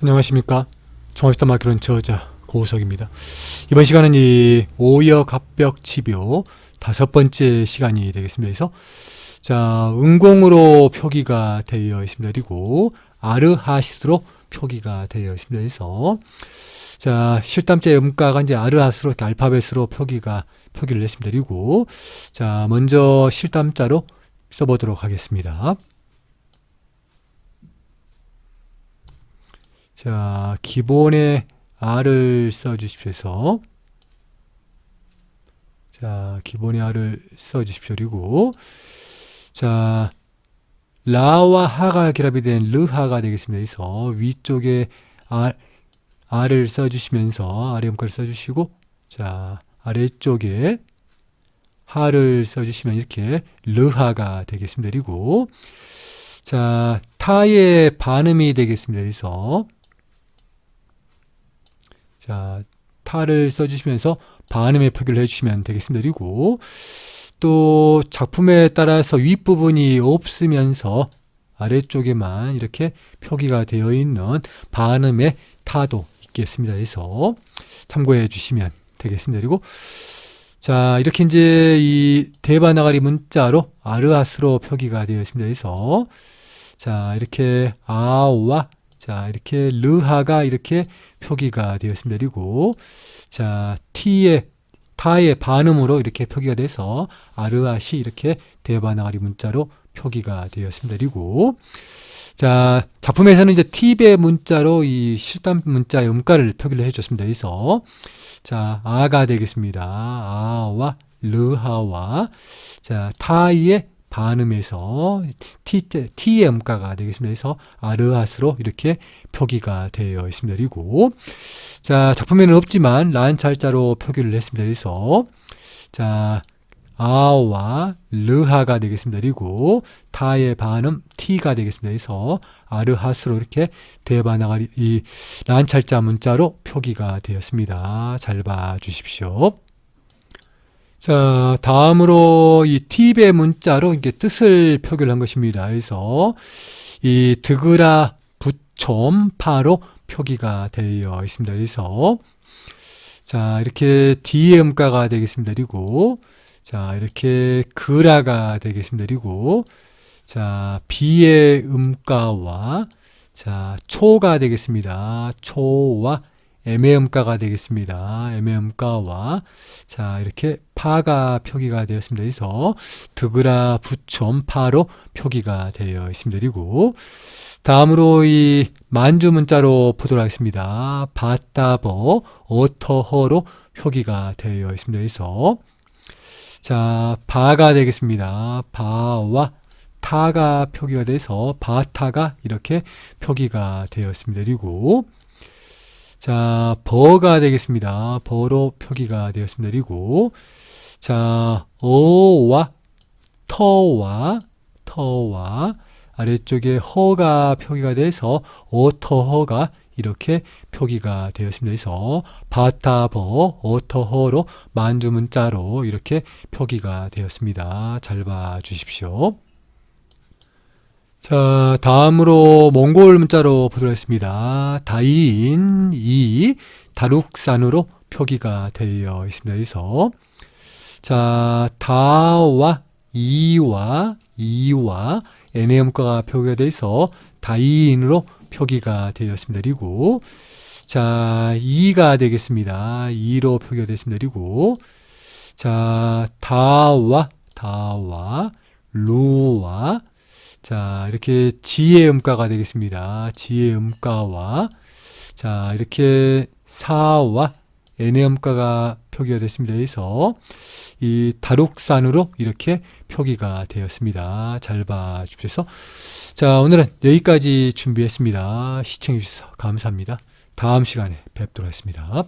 안녕하십니까. 종합시다 마키론 저자 고우석입니다. 이번 시간은 이 오역 합벽 치료 다섯 번째 시간이 되겠습니다. 그래서 자, 음공으로 표기가 되어 있습니다. 그리고 아르하시스로 표기가 되어 있습니다. 그래서 자, 실담자 음가가 이제 아르하스로 이렇게 알파벳으로 표기가 표기를 했습니다. 그리고 자, 먼저 실담자로 써보도록 하겠습니다. 자, 기본에 R을 써주십시오. 해서 자, 기본에 R을 써주십시오. 그리고 자, 라와 하가 결합이 된 르하가 되겠습니다. 그래서 위쪽에 R, R을 써주시면서 아래 음가를 써주시고 자, 아래쪽에 하를 써주시면 이렇게 르하가 되겠습니다. 그리고 자, 타의 반음이 되겠습니다. 그래서 자, 타를 써주시면서 반음의 표기를 해주시면 되겠습니다. 그리고 또 작품에 따라서 윗부분이 없으면서 아래쪽에만 이렇게 표기가 되어 있는 반음의 타도 있겠습니다. 그래서 참고해 주시면 되겠습니다. 그리고 자, 이렇게 이제 이 대바나가리 문자로 아르하스로 표기가 되어 있습니다. 그래서 자, 이렇게 아와 자, 이렇게 르하가 이렇게 표기가 되어 있습니다. 그리고 자, t의 타의 반음으로 이렇게 표기가 돼서 아르하시 이렇게 대바나가리 문자로 표기가 되었습니다. 그리고 자, 작품에서는 이제 팁의 문자로 이 실담 문자의 음가를 표기를 해줬습니다. 그래서 자, 아가 되겠습니다. 아와 르하와 자, 타이의 반음에서 티, T의 음가가 되겠습니다. 그래서 아르하스로 이렇게 표기가 되어 있습니다. 그리고 자 작품에는 없지만 란찰자로 표기를 했습니다. 그래서 자 아와 르하가 되겠습니다. 그리고 타의 반음 T가 되겠습니다. 그래서 아르하스로 이렇게 대반항을 이 란찰자 문자로 표기가 되었습니다. 잘 봐주십시오. 자, 다음으로 이 팁의 문자로 이게 뜻을 표기를 한 것입니다. 그래서 이 드그라 부촌파로 표기가 되어 있습니다. 그래서 자, 이렇게 D의 음가가 되겠습니다. 그리고 자, 이렇게 그라가 되겠습니다. 그리고 자, B의 음가와 자, 초가 되겠습니다. 초와 M의 음가가 되겠습니다. M의 음가와 자 이렇게 파가 표기가 되었습니다. 그래서 드그라 부촌 파로 표기가 되어 있습니다. 그리고 다음으로 이 만주 문자로 보도록 하겠습니다. 바따버 어터허로 표기가 되어 있습니다. 그래서 자 바가 되겠습니다. 바와 타가 표기가 돼서 바타가 이렇게 표기가 되었습니다. 그리고 자, 버가 되겠습니다. 버로 표기가 되었습니다. 그리고 자, 어와 터와 터와 아래쪽에 허가 표기가 돼서 어터허가 이렇게 표기가 되었습니다. 그래서 바타버 어터허로 만주 문자로 이렇게 표기가 되었습니다. 잘 봐 주십시오. 자, 다음으로 몽골 문자로 보도록 하겠습니다. 다인, 이, 다룩산으로 표기가 되어 있습니다. 그래서, 자, 다와 이와 이와 음가가 표기가 돼서 다인으로 표기가 되어 있습니다. 그리고, 자, 이가 되겠습니다. 이로 표기가 됐습니다. 그리고, 자, 다와, 다와, 루와, 자, 이렇게 지의 음가가 되겠습니다. 지의 음가와 자, 이렇게 사와 n의 음가가 표기가 됐습니다. 그래서 이 다룩산으로 이렇게 표기가 되었습니다. 잘 봐주셔서 자, 오늘은 여기까지 준비했습니다. 시청해 주셔서 감사합니다. 다음 시간에 뵙도록 하겠습니다.